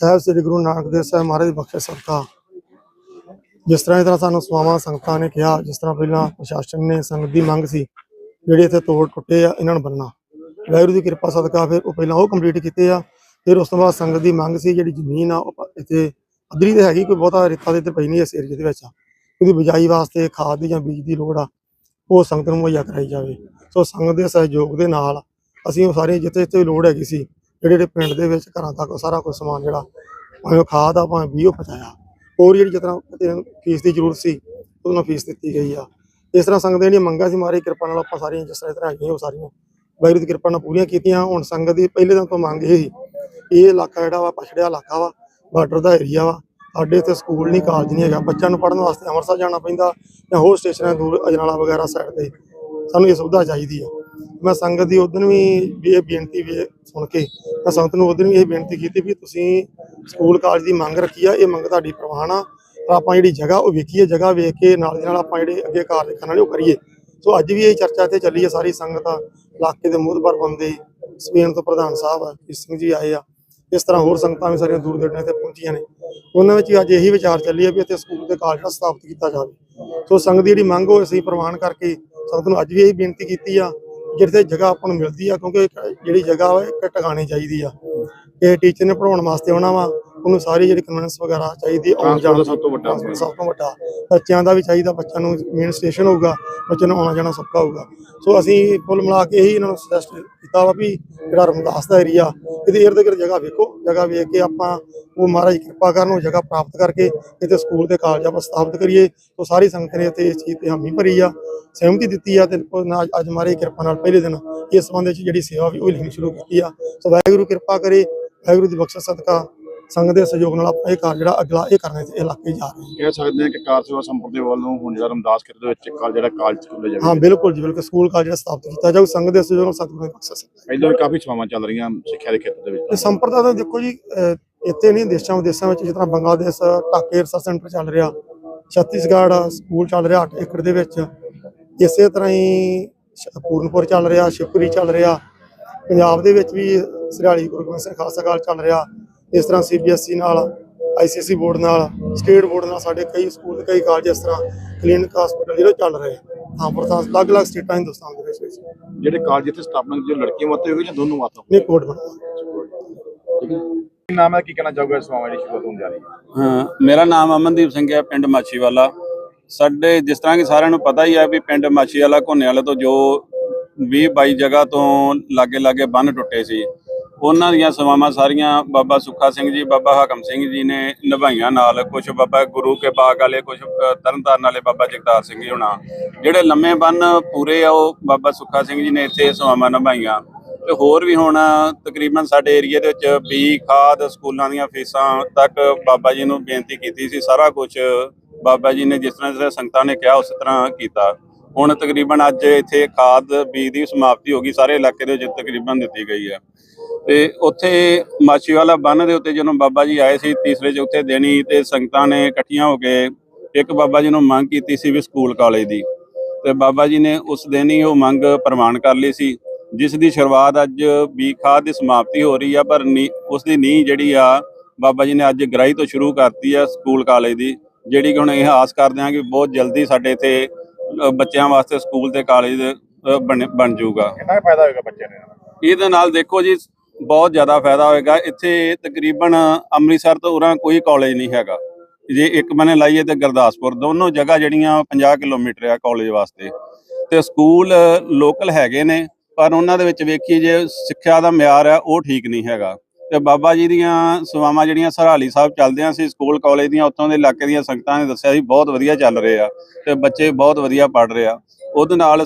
ਸਾਹਿਬ ਸ੍ਰੀ ਗੁਰੂ ਨਾਨਕ ਦੇਵ ਸਾਹਿਬ ਮਹਾਰਾਜ ਦੀ ਸਦਕਾ ਜਿਸ ਤਰ੍ਹਾਂ ਇਸ ਤਰ੍ਹਾਂ ਸਾਨੂੰ ਸਵਾਵਾਂ ਸੰਗਤਾਂ ਨੇ ਕਿਹਾ, ਜਿਸ ਤਰ੍ਹਾਂ ਪਹਿਲਾਂ ਪ੍ਰਸ਼ਾਸਨ ਨੇ ਸੰਗਤ ਦੀ ਮੰਗ ਸੀ, ਜਿਹੜੇ ਇੱਥੇ ਤੋੜ ਟੁੱਟੇ ਆ, ਇਹਨਾਂ ਨੂੰ ਬੰਨਣਾ ਵਾਹਿਗੁਰੂ ਦੀ ਕਿਰਪਾ ਸਦਕਾ ਫਿਰ ਉਹ ਪਹਿਲਾਂ ਉਹ ਕੰਪਲੀਟ ਕੀਤੇ ਆ, ਫਿਰ ਉਸ ਤੋਂ ਬਾਅਦ ਸੰਗਤ ਦੀ ਮੰਗ ਸੀ, ਜਿਹੜੀ ਜ਼ਮੀਨ ਆ, ਉਹ ਇੱਥੇ ਅਧਰੀ ਤੇ ਹੈਗੀ, ਕੋਈ ਬਹੁਤਾ ਰੇਤਾ ਦੇ ਇੱਥੇ ਪਈ ਨਹੀਂ ਇਸ ਏਰੀਏ ਦੇ ਵਿੱਚ ਉਹਦੀ ਬਿਜਾਈ ਵਾਸਤੇ ਖਾਦ ਦੀ ਜਾਂ ਬੀਜ ਦੀ ਲੋੜ ਆ, ਉਹ ਸੰਗਤ ਨੂੰ ਮੁਹੱਈਆ ਕਰਾਈ ਜਾਵੇ। ਸੋ ਸੰਗਤ ਦੇ ਸਹਿਯੋਗ ਦੇ ਨਾਲ ਅਸੀਂ ਉਹ ਸਾਰੇ ਜਿੱਥੇ ਜਿੱਥੇ ਲੋੜ ਹੈਗੀ ਸੀ ਜਿਹੜੇ ਜਿਹੜੇ ਪਿੰਡ ਦੇ ਵਿੱਚ ਘਰਾਂ ਤੱਕ ਸਾਰਾ ਕੁਝ ਸਮਾਨ ਜਿਹੜਾ, ਭਾਵੇਂ ਉਹ ਖਾਦ ਆ, ਭਾਵੇਂ ਵੀ ਉਹ ਪਹੁੰਚਾਇਆ। ਹੋਰ ਜਿਹੜੀ ਜਿਸ ਤਰ੍ਹਾਂ ਫੀਸ ਦੀ ਜ਼ਰੂਰਤ ਸੀ ਉਹਨਾਂ ਫੀਸ ਦਿੱਤੀ ਗਈ ਆ। ਇਸ ਤਰ੍ਹਾਂ ਸੰਗਤ ਦੀਆਂ ਜਿਹੜੀਆਂ ਮੰਗਾਂ ਸੀ, ਮਾਰੀ ਕਿਰਪਾ ਨਾਲ ਆਪਾਂ ਸਾਰੀਆਂ ਜਿਸ ਤਰ੍ਹਾਂ ਇਸ ਤਰ੍ਹਾਂ ਹੈਗੀਆਂ ਉਹ ਸਾਰੀਆਂ ਵਾਹਿਗੁਰੂ ਦੀ ਕਿਰਪਾ ਨਾਲ ਪੂਰੀਆਂ ਕੀਤੀਆਂ। ਹੁਣ ਸੰਗਤ ਦੀ ਪਹਿਲੇ ਦਿਨ ਤੋਂ ਮੰਗ ਇਹ ਸੀ ਇਹ ਇਲਾਕਾ ਜਿਹੜਾ ਵਾ ਪਛੜਿਆ ਇਲਾਕਾ ਵਾ, ਬਾਰਡਰ ਦਾ ਏਰੀਆ ਵਾ। ਸਾਡੇ ਇੱਥੇ ਸਕੂਲ ਨਹੀਂ ਕਾਲਜ ਨਹੀਂ ਹੈਗਾ। ਬੱਚਿਆਂ ਨੂੰ ਪੜ੍ਹਨ ਵਾਸਤੇ ਅੰਮ੍ਰਿਤਸਰ ਜਾਣਾ ਪੈਂਦਾ ਜਾਂ ਹੋਰ ਸਟੇਸ਼ਨਾਂ ਦੂਰ ਅਜਨਾਲਾ ਵਗੈਰਾ ਸਾਈਡ ਤੇ। ਸਾਨੂੰ ਇਹ ਸੁਵਿਧਾ ਚਾਹੀਦੀ ਆ। ਮੈਂ ਸੰਗਤ ਦੀ ਉਦੋਂ ਵੀ ਇਹ ਬੇਨਤੀ ਵੀ ਸੁਣ ਕੇ, ਮੈਂ ਸੰਗਤ ਨੂੰ ਉਦੋਂ ਵੀ ਇਹ ਬੇਨਤੀ ਕੀਤੀ ਵੀ ਤੁਸੀਂ ਸਕੂਲ ਕਾਲਜ ਦੀ ਮੰਗ ਰੱਖੀ ਆ, ਇਹ ਮੰਗ ਤੁਹਾਡੀ ਪ੍ਰਵਾਨ ਆ ਆਪਾਂ ਜਿਹੜੀ ਜਗ੍ਹਾ ਉਹ ਵੇਖੀਏ ਜਗ੍ਹਾ ਵੇਖ ਕੇ ਨਾਲ ਦੀ ਨਾਲ ਆਪਾਂ ਜਿਹੜੇ ਅੱਗੇ ਕਾਰਜ ਕਰਨ ਵਾਲੇ ਉਹ ਕਰੀਏ। ਸੋ ਅੱਜ ਵੀ ਇਹ ਚਰਚਾ ਤੇ ਚੱਲੀ ਹੈ ਸਾਰੀ ਸੰਗਤ ਇਲਾਕੇ ਦੇ ਮੋਹਤਬਰ ਬੰਦੇ ਸਪੇਨ ਤੋਂ ਪ੍ਰਧਾਨ ਸਾਹਿਬ ਆ ਸਿੰਘ ਜੀ ਆਏ ਆ, ਇਸ ਤਰ੍ਹਾਂ ਹੋਰ ਸੰਗਤਾਂ ਵੀ ਸਾਰੀਆਂ ਦੂਰ ਦਰਾਡੇ ਤੇ ਪਹੁੰਚੀਆਂ ਨੇ। ਉਹਨਾਂ ਵਿੱਚ ਵੀ ਅੱਜ ਇਹੀ ਵਿਚਾਰ ਚੱਲੀ ਹੈ ਵੀ ਇੱਥੇ ਸਕੂਲ ਦੇ ਕਾਲਜ ਜਿਹੜਾ ਸਥਾਪਿਤ ਕੀਤਾ ਜਾਵੇ। ਸੋ ਸੰਗਤ ਦੀ ਜਿਹੜੀ ਮੰਗ ਉਹ ਅਸੀਂ ਪ੍ਰਵਾਨ ਕਰਕੇ ਸੰਗਤ ਨੂੰ ਅੱਜ ਵੀ ਇਹੀ ਬੇਨਤੀ ਕੀਤੀ ਆ ਜਿੱਥੇ ਜਗ੍ਹਾ ਆਪਾਂ ਨੂੰ ਮਿਲਦੀ ਆ, ਕਿਉਂਕਿ ਜਿਹੜੀ ਜਗ੍ਹਾ ਵਾ, ਇੱਕ ਚਾਹੀਦੀ ਆ। ਕਿ ਟੀਚਰ ਨੇ ਪੜਾਉਣ ਵਾਸਤੇ ਆਉਣਾ ਵਾ। ਉਹਨੂੰ ਸਾਰੀ ਜਿਹੜੀ ਕਨਵੈਂਸ ਵਗੈਰਾ ਚਾਹੀਦੀ ਆਉਣ ਜਾਣ ਦਾ ਸਭ ਤੋਂ ਵੱਡਾ ਸਭ ਤੋਂ ਵੱਡਾ। ਬੱਚਿਆਂ ਦਾ ਵੀ ਚਾਹੀਦਾ ਬੱਚਿਆਂ ਨੂੰ ਮੇਨ ਸਟੇਸ਼ਨ ਹੋਊਗਾ ਬੱਚਿਆਂ ਨੂੰ ਆਉਣਾ ਜਾਣਾ ਸੌਖਾ ਹੋਊਗਾ। ਸੋ ਅਸੀਂ ਕੁੱਲ ਮਿਲਾ ਕੇ ਇਹੀ ਇਹਨਾਂ ਨੂੰ ਸੁਜੈਸਟ ਕੀਤਾ ਵਾ ਵੀ ਜਿਹੜਾ ਰਮਦਾਸ ਦਾ ਏਰੀਆ ਇਹਦੇ ਇਰਦ ਗਿਰਦ ਜਗ੍ਹਾ ਵੇਖੋ ਜਗ੍ਹਾ ਵੇਖ ਕੇ ਆਪਾਂ ਉਹ ਮਹਾਰਾਜ ਕਿਰਪਾ ਕਰਨ ਉਹ ਜਗ੍ਹਾ ਪ੍ਰਾਪਤ ਕਰਕੇ ਇੱਥੇ ਸਕੂਲ ਤੇ ਕਾਲਜ ਆਪਾਂ ਸਥਾਪਿਤ ਕਰੀਏ। ਸੋ ਸਾਰੀ ਸੰਗਤ ਨੇ ਇੱਥੇ ਇਸ ਚੀਜ਼ ਤੇ ਹਾਮੀ ਭਰੀ ਆ ਸਹਿਮਤੀ ਦਿੱਤੀ ਆ ਤੇ ਅੱਜ ਮਹਾਰਾਜ ਕਿਰਪਾ ਨਾਲ ਪਹਿਲੇ ਦਿਨ ਇਸ ਸੰਬੰਧ ਵਿੱਚ ਜਿਹੜੀ ਸੇਵਾ ਵੀ ਉਹ ਲਿਖਣੀ ਸ਼ੁਰੂ ਕੀਤੀ ਆ। ਸੋ ਵਾਹਿਗੁਰੂ ਕਿਰਪਾ ਕਰੇ ਵਾਹਿਗੁਰੂ ਦੀ ਬਖਸ਼ਿਸ਼ ਸਦਕਾ। ਸੰਗਤ ਦੇ ਸਹਿਯੋਗ ਨਾਲ ਆਪਾਂ ਇਹ ਕਾਰਜ ਜਿਹੜਾ ਅਗਲਾ ਇਹ ਕਰਨੇ ਤੇ ਇਲਾਕੇ ਜਾ ਰਹੇ ਹਾਂ। ਕਹਿ ਸਕਦੇ ਹਾਂ ਕਿ ਕਾਰ ਸੇਵਾ ਸੰਪਰਦੇ ਵੱਲੋਂ ਹੁਣ ਜਿਹੜਾ ਰਮਦਾਸ ਖੇਤਰ ਦੇ ਵਿੱਚ ਕਾਲ ਜਿਹੜਾ ਕਾਲਜ ਖੁੱਲੇ ਜਾਵੇ ਹਾਂ ਬਿਲਕੁਲ ਜੀ ਬਿਲਕੁਲ। ਸਕੂਲ ਕਾਲਜ ਜਿਹੜਾ ਸਥਾਪਿਤ ਕੀਤਾ ਜਾਊ ਸੰਗਤ ਦੇ ਸਹਿਯੋਗ ਨਾਲ ਸਤਿਗੁਰੂ ਦੀ ਬਖਸ਼ਿਸ਼ ਪਹਿਲਾਂ ਵੀ ਕਾਫੀ ਸੇਵਾਵਾਂ ਚੱਲ ਰਹੀਆਂ ਸਿੱਖਿਆ ਦੇ ਖੇਤਰ ਦੇ ਵਿੱਚ। ਸੰਪਰਦਾ ਤਾਂ ਦੇਖੋ ਜੀ ਇੱਥੇ ਨਹੀਂ ਦੇਸ਼ਾਂ ਵਿਦੇਸ਼ਾਂ ਵਿੱਚ ਜਿਸ ਤਰ੍ਹਾਂ ਬੰਗਲਾਦੇਸ਼ ਢਾਕੇ ਰਿਸਰਚ ਸੈਂਟਰ ਚੱਲ ਰਿਹਾ ਛੱਤੀਸਗੜ੍ਹ ਸਕੂਲ ਚੱਲ ਰਿਹਾ 8 ਏਕੜ ਦੇ ਵਿੱਚ। ਇਸੇ ਤਰ੍ਹਾਂ ਹੀ ਪੂਰਨਪੁਰ ਚੱਲ ਰਿਹਾ ਸ਼ਿਵਪੁਰੀ ਚੱਲ ਰਿਹਾ। ਪੰਜਾਬ ਦੇ ਵਿੱਚ ਵੀ ਸਰਿਆਲੀ ਗੁਰੂ ਗੋਬਿੰਦ ਸਿੰਘ ਖਾਲਸਾ ਕਾਲਜ ਚੱਲ ਰਿਹਾ। ਇਸ ਤਰ੍ਹਾਂ ਸੀਬੀਐਸਈ ਨਾਲ ਆਈਸੀਐਸਈ ਬੋਰਡ ਨਾਲ ਸਟੇਟ ਬੋਰਡ ਨਾਲ ਸਾਡੇ ਕਈ ਸਕੂਲ ਤੇ ਕਈ ਕਾਲਜ ਇਸ ਤਰ੍ਹਾਂ ਕਲੀਨਿਕ ਹਸਪੀਟਲ ਜਿਹੜੇ ਚੱਲ ਰਹੇ ਹਾਂ ਪਰ ਤਾਂ ਅਲੱਗ-ਅਲੱਗ ਸਟੇਟਾਂ ਹਿੰਦੁਸਤਾਨ ਦੇ ਵਿੱਚ ਜਿਹੜੇ ਕਾਲਜ ਇੱਥੇ ਸਥਾਪਨਾ ਜੋ ਲੜਕੀਆਂ ਵਾਸਤੇ ਹੋਏਗੀ ਜਾਂ ਦੋਨੋਂ ਵਾਸਤੇ? ਨੇ ਕੋਡ ਬਣਾਇਆ ਠੀਕ ਹੈ। ਕੀ ਨਾਮ ਹੈ ਕੀ ਕਹਿਣਾ ਚਾਹੋਗੇ ਇਸ ਸੇਵਾਵਾਂ ਦੀ ਜਾ ਰਹੀ ਹੈ? ਹਾਂ ਮੇਰਾ ਨਾਮ ਅਮਨਦੀਪ ਸਿੰਘ ਹੈ ਪਿੰਡ ਮਾਛੀਵਾਲਾ। ਸਾਡੇ ਜਿਸ ਤਰ੍ਹਾਂ ਕਿ ਸਾਰਿਆਂ ਨੂੰ ਪਤਾ ਹੀ ਹੈ ਵੀ ਪਿੰਡ ਮਾਛੀਵਾਲਾ ਘੋਨੇ ਵਾਲੇ ਤੋਂ ਜੋ 20 22 ਜਗ੍ਹਾ ਤੋਂ ਲਾਗੇ ਲਾਗੇ ਬੰਨ ਟੁੱਟੇ ਸੀ। ਉਹਨਾਂ ਦੀਆਂ ਸੇਵਾਵਾਂ ਸਾਰੀਆਂ ਬਾਬਾ ਸੁੱਖਾ ਸਿੰਘ ਜੀ, ਬਾਬਾ ਹਾਕਮ ਸਿੰਘ ਜੀ ਨੇ ਨਿਭਾਈਆਂ ਨਾਲ। ਕੁਝ ਬਾਬਾ ਗੁਰੂ ਕੇ ਬਾਗ ਵਾਲੇ ਕੁਝ ਤਰਨਤਾਰਨ ਵਾਲੇ ਬਾਬਾ ਜਗਤਾਰ ਸਿੰਘ ਜੀ ਹੋਣਾ। ਜਿਹੜੇ ਲੰਮੇ ਬੰਨ ਪੂਰੇ ਆ, ਉਹ ਬਾਬਾ ਸੁੱਖਾ ਸਿੰਘ ਜੀ ਨੇ ਇੱਥੇ ਸੇਵਾਵਾਂ ਨਿਭਾਈਆਂ। ਤੇ ਹੋਰ ਵੀ ਹੁਣ ਤਕਰੀਬਨ ਸਾਡੇ ਏਰੀਆ ਦੇ ਵਿੱਚ ਬੀ, ਖਾਦ ਸਕੂਲਾਂ ਦੀਆਂ ਫੀਸਾਂ ਤੱਕ ਬਾਬਾ ਜੀ ਨੂੰ ਬੇਨਤੀ ਕੀਤੀ ਸੀ। ਸਾਰਾ ਕੁਝ ਬਾਬਾ ਜੀ ਨੇ ਜਿਸ ਤਰ੍ਹਾਂ ਜਿਸ ਤਰ੍ਹਾਂ ਸੰਗਤਾਂ ਨੇ ਕਿਹਾ, ਉਸ ਤਰ੍ਹਾਂ ਕੀਤਾ। ਹੁਣ ਤਕਰੀਬਨ ਅੱਜ ਇੱਥੇ ਖਾਦ, ਬੀਜ ਦੀ ਸਮਾਪਤੀ ਹੋ ਗਈ, ਸਾਰੇ ਇਲਾਕੇ ਦੇ ਵਿੱਚ ਤਕਰੀਬਨ ਦਿੱਤੀ ਗਈ ਹੈ। ਤੇ ਉੱਥੇ ਮਾਛੀਵਾਲਾ ਬੰਨ ਦੇ ਉੱਤੇ ਜਦੋਂ ਬਾਬਾ ਜੀ ਆਏ ਸੀ ਤੀਸਰੇ, ਚੌਥੇ ਦਿਨ ਹੀ ਤੇ ਸੰਗਤਾਂ ਨੇ ਇਕੱਠੀਆਂ ਹੋ ਕੇ ਇੱਕ ਬਾਬਾ ਜੀ ਨੂੰ ਮੰਗ ਕੀਤੀ ਸੀ ਵੀ ਸਕੂਲ ਕਾਲਜ ਦੀ। ਤੇ ਬਾਬਾ ਜੀ ਨੇ ਉਸ ਦਿਨ ਹੀ ਉਹ ਮੰਗ ਪ੍ਰਵਾਨ ਕਰ ਲਈ ਸੀ, ਜਿਸ ਦੀ ਸ਼ੁਰੂਆਤ ਅੱਜ ਬੀ ਖਾਦ ਦੀ ਸਮਾਪਤੀ ਹੋ ਰਹੀ ਆ, ਪਰ ਨੀ- ਉਸ ਦੀ ਨੀਂਹ ਜਿਹੜੀ ਆ, ਬਾਬਾ ਜੀ ਨੇ ਅੱਜ ਗ੍ਰਾਈ ਤੋਂ ਸ਼ੁਰੂ ਕਰਤੀ ਆ ਸਕੂਲ ਕਾਲਜ ਦੀ, ਜਿਹੜੀ ਕਿ ਹੁਣ ਇਹ ਆਸ ਕਰਦੇ ਹਾਂ ਕਿ ਬਹੁਤ ਜਲਦੀ ਸਾਡੇ ਇੱਥੇ ਅ, ਬੱਚਿਆਂ ਵਾਸਤੇ ਸਕੂਲ ਤੇ ਕਾਲਜ ਅ, ਬਣ ਬਣ ਜਾਊਗਾ। ਕਿੰਨਾ ਕੁ ਫਾਇਦਾ ਹੋਏਗਾ ਬੱਚਿਆਂ ਨੂੰ? ਇਹਦੇ ਨਾਲ ਦੇਖੋ ਜੀ ਬਹੁਤ ਜ਼ਿਆਦਾ ਫਾਇਦਾ ਹੋਏਗਾ। ਇੱਥੇ ਤਕਰੀਬਨ ਅੰਮ੍ਰਿਤਸਰ ਤੋਂ ਉਰਾਂ ਕੋਈ ਕਾਲਜ ਨਹੀਂ ਹੈਗਾ। ਜੇ ਇੱਕ ਬੰਨੇ ਲਾਈਏ ਤੇ ਗੁਰਦਾਸਪੁਰ ਦੋਨੋਂ ਜਗ੍ਹਾ ਜਿਹੜੀਆਂ 50 ਕਿਲੋਮੀਟਰ ਆ ਕਾਲਜ ਵਾਸਤੇ। ਤੇ ਸਕੂਲ ਲੋਕਲ ਹੈਗੇ ਨੇ ਪਰ ਉਹਨਾਂ ਦੇ ਵਿੱਚ ਵੇਖੀਏ ਜੇ ਸਿੱਖਿਆ ਦਾ ਮਿਆਰ ਆ ਉਹ ਠੀਕ ਨਹੀਂ ਹੈਗਾ। ਤੇ ਬਾਬਾ ਜੀ ਦੀਆਂ ਸੇਵਾਵਾਂ ਜਿਹੜੀਆਂ ਸਰਹਾਲੀ ਸਾਹਿਬ ਚੱਲਦਿਆਂ ਸੀ, ਸਕੂਲ ਕਾਲਜ ਦੀਆਂ, ਉੱਥੋਂ ਦੇ ਇਲਾਕੇ ਦੀਆਂ ਸੰਗਤਾਂ ਨੇ ਦੱਸਿਆ ਸੀ, ਬਹੁਤ ਵਧੀਆ ਚੱਲ ਰਹੇ ਆ ਤੇ ਬੱਚੇ ਬਹੁਤ ਵਧੀਆ ਪੜ੍ਹ ਰਹੇ ਆ। ਉਹਦੇ ਨਾਲ